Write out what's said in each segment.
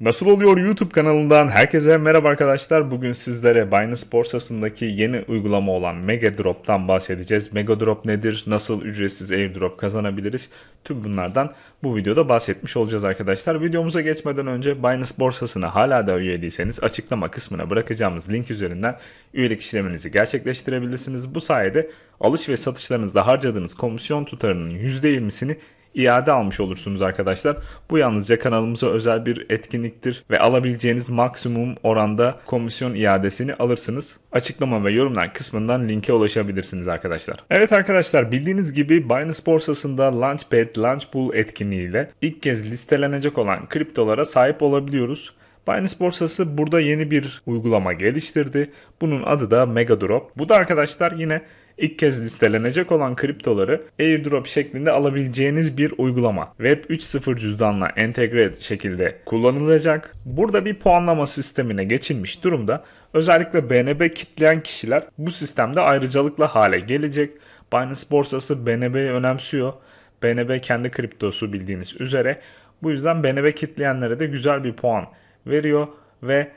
Nasıl oluyor YouTube kanalından herkese merhaba arkadaşlar. Bugün sizlere Binance borsasındaki yeni uygulama olan Mega Drop'tan bahsedeceğiz. Mega Drop nedir? Nasıl ücretsiz airdrop kazanabiliriz? Tüm bunlardan bu videoda bahsetmiş olacağız arkadaşlar. Videomuza geçmeden önce Binance borsasına hala da üye değilseniz açıklama kısmına bırakacağımız link üzerinden üyelik işleminizi gerçekleştirebilirsiniz. Bu sayede alış ve satışlarınızda harcadığınız komisyon tutarının %20'sini iade almış olursunuz arkadaşlar. Bu yalnızca kanalımıza özel bir etkinliktir ve alabileceğiniz maksimum oranda komisyon iadesini alırsınız. Açıklama ve yorumlar kısmından linke ulaşabilirsiniz arkadaşlar. Evet arkadaşlar bildiğiniz gibi Binance borsasında Launchpad Launchpool etkinliğiyle ilk kez listelenecek olan kriptolara sahip olabiliyoruz. Binance borsası burada yeni bir uygulama geliştirdi. Bunun adı da Mega Drop. Bu da arkadaşlar yine ilk kez listelenecek olan kriptoları airdrop şeklinde alabileceğiniz bir uygulama. Web 3.0 cüzdanla entegre şekilde kullanılacak. Burada bir puanlama sistemine geçilmiş durumda. Özellikle BNB kitleyen kişiler bu sistemde ayrıcalıklı hale gelecek. Binance borsası BNB'yi önemsiyor. BNB kendi kriptosu bildiğiniz üzere. Bu yüzden BNB kitleyenlere de güzel bir puan veriyor ve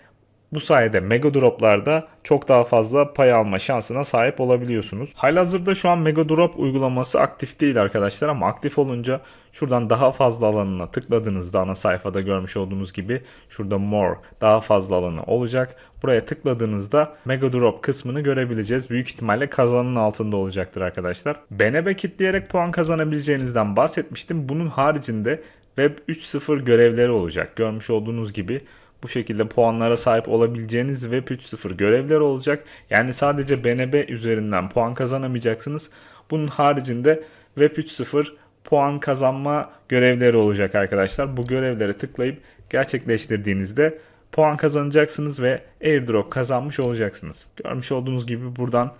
bu sayede Mega Drop'larda çok daha fazla pay alma şansına sahip olabiliyorsunuz. Halihazırda şu an Mega Drop uygulaması aktif değil arkadaşlar ama aktif olunca şuradan daha fazla alanına tıkladığınızda ana sayfada görmüş olduğunuz gibi şurada More daha fazla alanı olacak. Buraya tıkladığınızda Mega Drop kısmını görebileceğiz. Büyük ihtimalle kazanın altında olacaktır arkadaşlar. BNB kitleyerek puan kazanabileceğinizden bahsetmiştim. Bunun haricinde Web 3.0 görevleri olacak. Görmüş olduğunuz gibi bu şekilde puanlara sahip olabileceğiniz Web 3.0 görevleri olacak. Yani sadece BNB üzerinden puan kazanamayacaksınız. Bunun haricinde Web 3.0 puan kazanma görevleri olacak arkadaşlar. Bu görevlere tıklayıp gerçekleştirdiğinizde puan kazanacaksınız ve airdrop kazanmış olacaksınız. Görmüş olduğunuz gibi buradan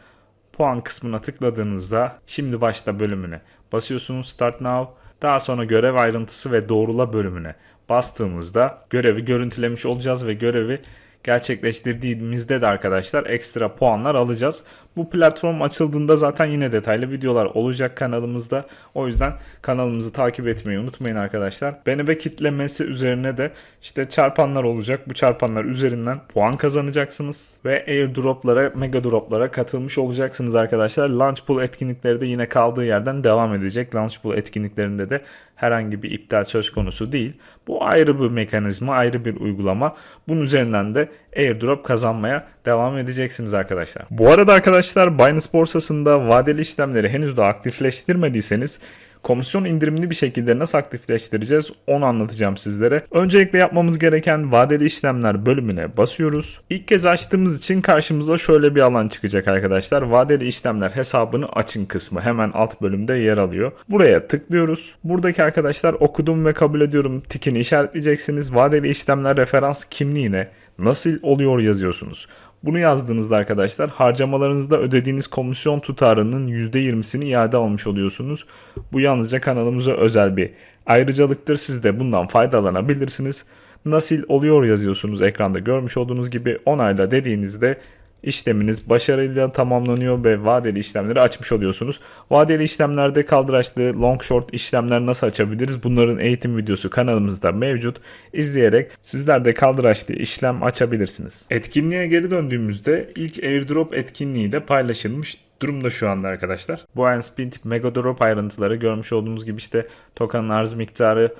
puan kısmına tıkladığınızda şimdi başla bölümüne basıyorsunuz Start Now. Daha sonra görev ayrıntısı ve doğrula bölümüne bastığımızda görevi görüntülemiş olacağız ve görevi gerçekleştirdiğimizde de arkadaşlar ekstra puanlar alacağız. Bu platform açıldığında zaten yine detaylı videolar olacak kanalımızda. O yüzden kanalımızı takip etmeyi unutmayın arkadaşlar. BNB kitlemesi üzerine de işte çarpanlar olacak. Bu çarpanlar üzerinden puan kazanacaksınız ve airdroplara, mega droplara katılmış olacaksınız arkadaşlar. Launchpool etkinlikleri de yine kaldığı yerden devam edecek. Launchpool etkinliklerinde de herhangi bir iptal söz konusu değil. Bu ayrı bir mekanizma, ayrı bir uygulama. Bunun üzerinden de airdrop kazanmaya devam edeceksiniz arkadaşlar. Bu arada arkadaşlar Binance borsasında vadeli işlemleri henüz daha aktifleştirmediyseniz komisyon indirimli bir şekilde nasıl aktifleştireceğiz onu anlatacağım sizlere. Öncelikle yapmamız gereken vadeli işlemler bölümüne basıyoruz. İlk kez açtığımız için karşımıza şöyle bir alan çıkacak arkadaşlar. Vadeli işlemler hesabını açın kısmı hemen alt bölümde yer alıyor. Buraya tıklıyoruz. Buradaki arkadaşlar okudum ve kabul ediyorum tikini işaretleyeceksiniz. Vadeli işlemler referans kimliğine nasıl oluyor yazıyorsunuz. Bunu yazdığınızda arkadaşlar harcamalarınızda ödediğiniz komisyon tutarının %20'sini iade almış oluyorsunuz. Bu yalnızca kanalımıza özel bir ayrıcalıktır. Siz de bundan faydalanabilirsiniz. Nasıl oluyor yazıyorsunuz ekranda görmüş olduğunuz gibi onayla dediğinizde işleminiz başarıyla tamamlanıyor ve vadeli işlemleri açmış oluyorsunuz. Vadeli işlemlerde kaldıraçlı long short işlemler nasıl açabiliriz? Bunların eğitim videosu kanalımızda mevcut. İzleyerek sizler de kaldıraçlı işlem açabilirsiniz. Etkinliğe geri döndüğümüzde ilk airdrop etkinliği de paylaşılmış durumda şu anda arkadaşlar. Bu Speed Mega Drop ayrıntıları görmüş olduğunuz gibi işte token arz miktarı,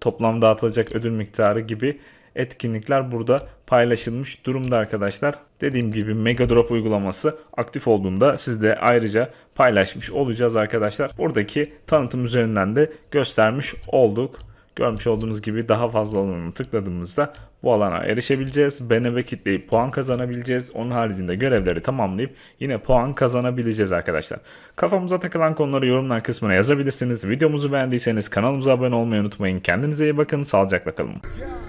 toplam dağıtılacak ödül miktarı gibi etkinlikler burada paylaşılmış durumda arkadaşlar. Dediğim gibi Mega Drop uygulaması aktif olduğunda siz de ayrıca paylaşmış olacağız arkadaşlar. Buradaki tanıtım üzerinden de göstermiş olduk. Görmüş olduğunuz gibi daha fazla alanına tıkladığımızda bu alana erişebileceğiz. BNB kitleyip puan kazanabileceğiz. Onun haricinde görevleri tamamlayıp yine puan kazanabileceğiz arkadaşlar. Kafamıza takılan konuları yorumlar kısmına yazabilirsiniz. Videomuzu beğendiyseniz kanalımıza abone olmayı unutmayın. Kendinize iyi bakın. Sağlıcakla kalın.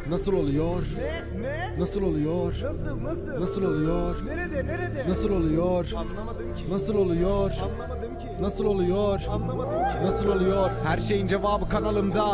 Nasıl oluyor? Ne? Ne? Nasıl oluyor? Nasıl? Nasıl? Nasıl oluyor? Nerede? Nerede? Nasıl oluyor? Anlamadım ki. Nasıl oluyor? Anlamadım ki. Nasıl oluyor? Anlamadım ki. Nasıl oluyor? Her şeyin cevabı kanalımda.